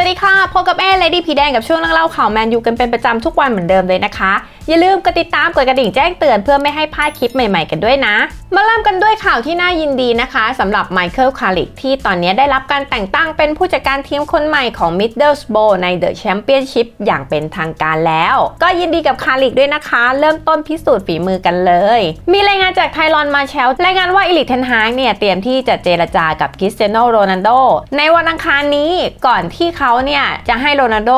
สวัสดีค่ะ พบกับแอร์เลดี้ผีแดงกับช่วงเล่าข่าวแมนยูกันเป็นประจำทุกวันเหมือนเดิมเลยนะคะ อย่าลืมกดติดตามกดกระดิ่งแจ้งเตือนเพื่อไม่ให้พลาดคลิปใหม่ๆกันด้วยนะ มาเริ่มกันด้วยข่าวที่น่ายินดีนะคะสำหรับไมเคิลคาริกที่ตอนนี้ได้รับการแต่งตั้งเป็นผู้จัดการทีมคนใหม่ของ Middlesbrough ใน The Championship อย่างเป็นทางการแล้ว ก็ยินดีกับคาริกด้วยนะคะ เริ่มต้นพิสูจน์ฝีมือกันเลย มีรายงานจากไทรอนมาเชลรายงานว่าอิลิเทนฮากเนี่ยเตรียมที่จะเจรจากับคริสเตียโนโรนัลโดในวันอังคารนี้ก่อนที่เขาเนี่ยจะให้โรนัลโด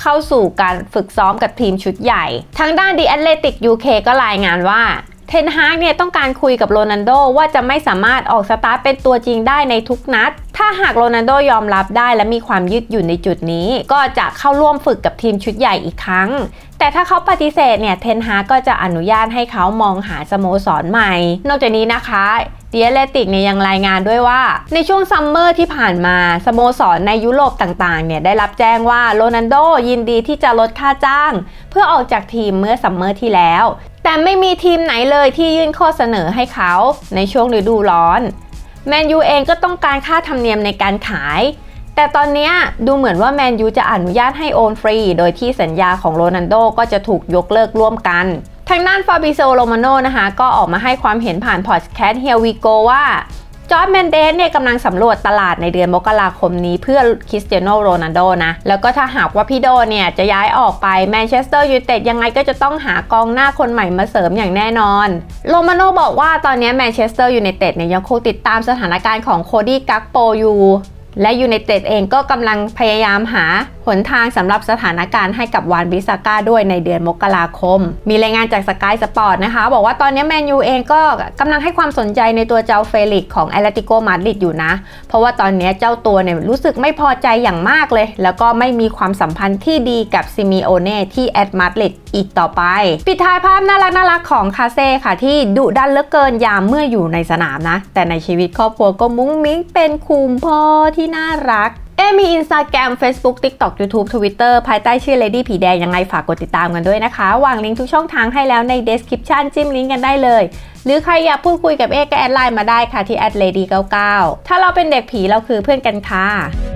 เข้าสู่การฝึกซ้อมกับทีมชุดใหญ่ ทางด้าน The Athletic UK ก็รายงานว่าเทนฮากเนี่ยต้องการคุยกับโรนันโดว่าจะไม่สามารถออกสตาร์ทเป็นตัวจริงได้ในทุกนัด ถ้าหากโรนันโดยอมรับได้และมีความยืดหยุ่นในจุดนี้ ก็จะเข้าร่วมฝึกกับทีมชุดใหญ่อีกครั้ง แต่ถ้าเขาปฏิเสธเนี่ยเทนฮากก็จะอนุญาตให้เขามองหาสโมสรใหม่ นอกจากนี้นะคะ เดียเลติกเนี่ยยังรายงานด้วยว่า ในช่วงซัมเมอร์ที่ผ่านมาสโมสรในยุโรปต่างๆเนี่ยได้รับแจ้งว่าโรนัลโดยินดีที่จะลดค่าจ้าง เพื่อออกจากทีมเมื่อซัมเมอร์ที่แล้ว แต่ไม่มีทีมไหนเลยที่ยื่นข้อเสนอให้เขาในช่วงฤดูร้อนแมนยูเองก็ต้องการค่าธรรมเนียมในการขาย แต่ตอนนี้ดูเหมือนว่าแมนยูจะอนุญาตให้โอนฟรี โดยที่สัญญาของโรนัลโดก็จะถูกยกเลิกร่วมกัน ทางด้านฟาบิโซโรมาโนนะคะ ก็ออกมาให้ความเห็นผ่านพอดแคสต์เฮียวีโกว่าจอร์ดแมนเดสเนี่ยกำลังสำรวจตลาดในเดือนมกราคมนี้เพื่อคริสเตียโนโรนัลโดนะ แล้วก็ถ้าหากว่าพี่โดเนี่ยจะย้ายออกไปแมนเชสเตอร์ยูไนเต็ดยังไงก็จะต้องหากองหน้าคนใหม่มาเสริมอย่างแน่นอน โรมาโนบอกว่าตอนนี้แมนเชสเตอร์ยูไนเต็ดเนี่ยยังคงติดตามสถานการณ์ของโคดี้กักโปอยู่และยูไนเต็ดเองก็กำลังพยายามหา หนทางสำหรับสถานการณ์ให้กับวานบิสาก้าด้วยในเดือนมกราคม มีรายงานจากสกายสปอร์ตนะคะ บอกว่าตอนนี้แมนยูเองก็กำลังให้ความสนใจในตัวเจ้าเฟลิกของแอตเลติโกมาดริดอยู่นะ เพราะว่าตอนนี้เจ้าตัวเนี่ยรู้สึกไม่พอใจอย่างมากเลย แล้วก็ไม่มีความสัมพันธ์ที่ดีกับซิมิโอเน่ที่แอตมาดริดอีกต่อไป ปิดท้ายภาพน่ารักน่ารักของคาเซ่ค่ะ ที่ดุดันเหลือเกินยามเมื่ออยู่ในสนามนะ แต่ในชีวิตครอบครัวก็มุ้งมิ้งเป็นคุมพ่อที่น่ารัก เอมี Instagram Facebook TikTok YouTube Twitter ภายใต้ชื่อ Lady ผีแดงยังไงฝากกดติดตามกันด้วยนะคะ วางลิงก์ทุกช่องทางให้แล้วใน description จิ้มลิงก์กันได้เลย หรือใครอยากพูดคุยกับเอก็แอดไลน์มาได้ค่ะที่ @lady99 ถ้าเราเป็นเด็กผีเราคือเพื่อนกันค่ะ